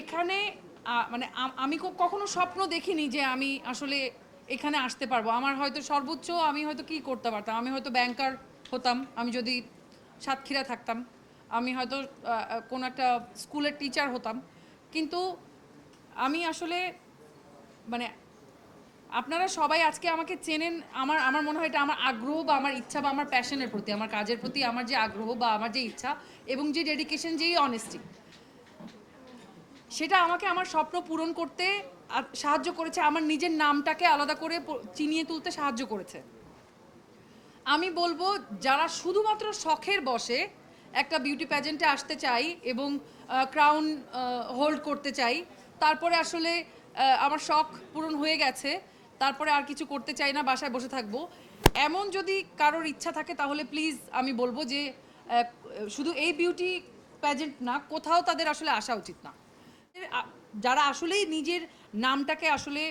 এখানে মানে আমি কখনো স্বপ্ন দেখিনি যে আমি আসলে এখানে আসতে পারব। আমার হয়তো সর্বোচ্চ আমি হয়তো কি করতে পারতাম? আমি হয়তো ব্যাংকার হতাম, আমি যদি সাতক্ষীরা থাকতাম, আমি হয়তো কোনো একটা স্কুলের টিচার হতাম। কিন্তু আমি আসলে মানে আপনারা সবাই আজকে আমাকে চেনেন, আমার আমার মনে হয় এটা আমার আগ্রহ বা আমার ইচ্ছা বা আমার প্যাশনের প্রতি, আমার কাজের প্রতি, আমার যে আগ্রহ বা আমার যে ইচ্ছা এবং যে ডেডিকেশন যেই অনেস্টি সেটা আমাকে আমার স্বপ্ন পূরণ করতে সাহায্য করেছে, আমার নিজের নামটাকে আলাদা করে চিনিয়ে তুলতে সাহায্য করেছে। আমি বলব, যারা শুধুমাত্র শখের বসে একটা বিউটি প্যাজেন্টে আসতে চাই এবং ক্রাউন হোল্ড করতে চাই, তারপরে আসলে আমার শখ পূরণ হয়ে গেছে, তারপরে আর কিছু করতে চাই না, বাসায় বসে থাকব। এমন যদি কারোর ইচ্ছা থাকে, তাহলে প্লিজ আমি বলব যে শুধু এই বিউটি প্যাজেন্ট না, কোথাও তাদের আসলে আসা উচিত না। যারা আসলেই নিজের নামটাকে আসলে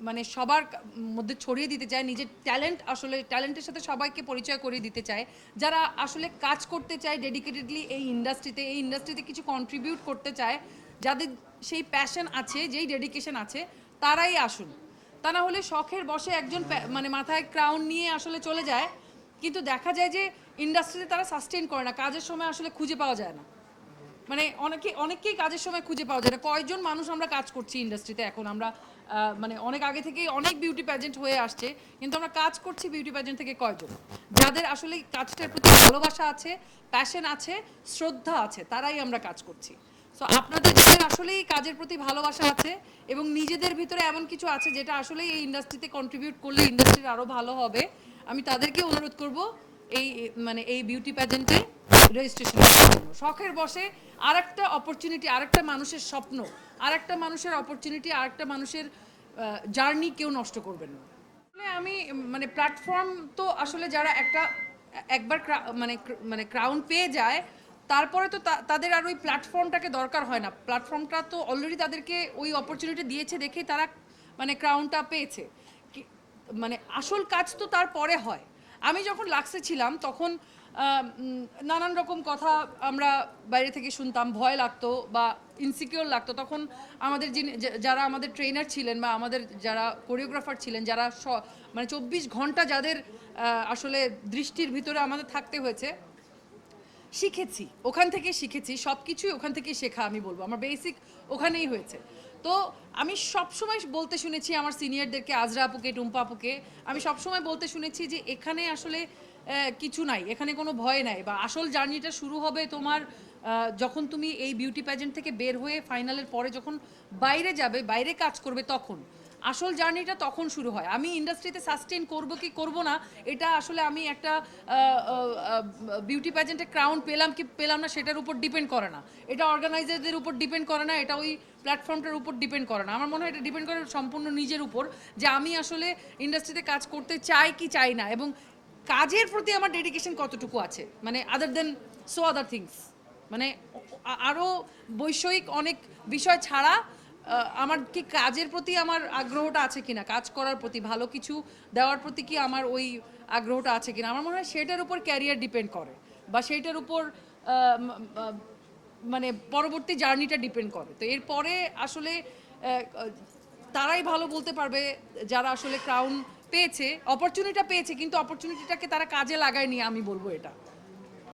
মানে সবার মধ্যে ছড়িয়ে দিতে চায়, নিজের ট্যালেন্ট আসলে ট্যালেন্টের সাথে সবাইকে পরিচয় করিয়ে দিতে চায়, যারা আসলে কাজ করতে চায় ডেডিকেটেডলি এই ইন্ডাস্ট্রিতে এই ইন্ডাস্ট্রিতে কিছু কন্ট্রিবিউট করতে চায়, যাদের সেই প্যাশন আছে, যেই ডেডিকেশন আছে, তারাই আসুন। তা না হলে শখের বসে একজন মানে মাথায় ক্রাউন নিয়ে আসলে চলে যায়, কিন্তু দেখা যায় যে ইন্ডাস্ট্রিতে তারা সাস্টেন করে না, কাজের সময় আসলে খুঁজে পাওয়া যায় না। মানে অনেকে, অনেককেই কাজের সময় খুঁজে পাওয়া যায় কয়জন মানুষ আমরা কাজ করছি ইন্ডাস্ট্রিতে এখন? আমরা মানে অনেক আগে থেকেই অনেক বিউটি প্যাজেন্ট হয়ে আসছে, কিন্তু আমরা কাজ করছি বিউটি প্যাজেন্ট থেকে কয়জন? যাদের আসলে কাজটার প্রতি ভালোবাসা আছে প্যাশন আছে, শ্রদ্ধা আছে, তারাই আমরা কাজ করছি। সো আপনাদের যাদের আসলেই কাজের প্রতি ভালোবাসা আছে এবং নিজেদের ভিতরে এমন কিছু আছে যেটা আসলে এই ইন্ডাস্ট্রিতে কন্ট্রিবিউট করলে ইন্ডাস্ট্রির আরও ভালো হবে। আমি তাদেরকে অনুরোধ করব, এই মানে এই বিউটি প্যাজেন্টে রেজিস্ট্রেশন করার জন্য। শখের বসে আরেকটা অপরচুনিটি আরেকটা মানুষের স্বপ্ন, আরেকটা মানুষের অপরচুনিটি আরেকটা মানুষের জার্নি কেউ নষ্ট করবেন না। আমি মানে প্ল্যাটফর্ম তো আসলে যারা একটা, একবার মানে মানে ক্রাউন পেয়ে যায়, তারপরে তো তাদের আর ওই প্ল্যাটফর্মটাকে দরকার হয় না। প্ল্যাটফর্মটা তো অলরেডি তাদেরকে ওই অপরচুনিটি দিয়েছে দেখেই তারা মানে ক্রাউনটা পেয়েছে। মানে আসল কাজ তো তারপরে হয়। আমি যখন লাক্সে ছিলাম, তখন নানান রকম কথা আমরা বাইরে থেকে শুনতাম, ভয় লাগতো বা ইনসিকিওর লাগতো। তখন আমাদের যিনি যারা আমাদের ট্রেনার ছিলেন বা আমাদের যারা কোরিওগ্রাফার ছিলেন, যারা স- মানে চব্বিশ ঘণ্টা যাদের আসলে দৃষ্টির ভিতরে আমাদের থাকতে হয়েছে, শিখেছি, ওখান থেকে শিখেছি সব কিছুই ওখান থেকেই শেখা আমি বলব। আমার বেসিক ওখানেই হয়েছে। তো আমি সবসময় বলতে শুনেছি আমার সিনিয়রদেরকে আজরা আপুকে, টুম্পা আপুকে, আমি সবসময় বলতে শুনেছি যে এখানে আসলে কিছু নাই। এখানে কোনো ভয় নাই বা আসল জার্নিটা শুরু হবে তোমার যখন তুমি এই বিউটি প্যাজেন্ট থেকে বের হয়ে ফাইনালের পরে যখন বাইরে যাবে, বাইরে কাজ করবে তখন। আসল জার্নিটা তখন শুরু হয়। আমি ইন্ডাস্ট্রিতে সাস্টেন করব কি করব না, এটা আসলে আমি একটা বিউটি প্যাজেন্টে ক্রাউন পেলাম কি পেলাম না সেটার উপর ডিপেন্ড করে না। এটা অর্গানাইজারদের উপর ডিপেন্ড করে না, এটা ওই প্ল্যাটফর্মটার উপর ডিপেন্ড করে না। আমার মনে হয় এটা ডিপেন্ড করে সম্পূর্ণ নিজের উপর যে আমি আসলে ইন্ডাস্ট্রিতে কাজ করতে চাই কি চাই না এবং কাজের প্রতি আমার ডেডিকেশন কতটুকু আছে? মানে আদার দেন সো আদার থিংস মানে আরও বৈষয়িক অনেক বিষয় ছাড়া আমার কি কাজের প্রতি আমার আগ্রহটা আছে কিনা? কাজ করার প্রতি, ভালো কিছু দেওয়ার প্রতি কি আমার ওই আগ্রহটা আছে কিনা? আমার মনে হয় সেটার উপর ক্যারিয়ার ডিপেন্ড করে, বা সেইটার উপর মানে পরবর্তী জার্নিটা ডিপেন্ড করে। তো এরপরে আসলে তারাই ভালো বলতে পারবে, যারা আসলে ক্রাউন পেয়েছে অপরচুনিটিটা পেয়েছে কিন্তু অপরচুনিটিটাকে তারা কাজে লাগায়নি আমি বলব এটা।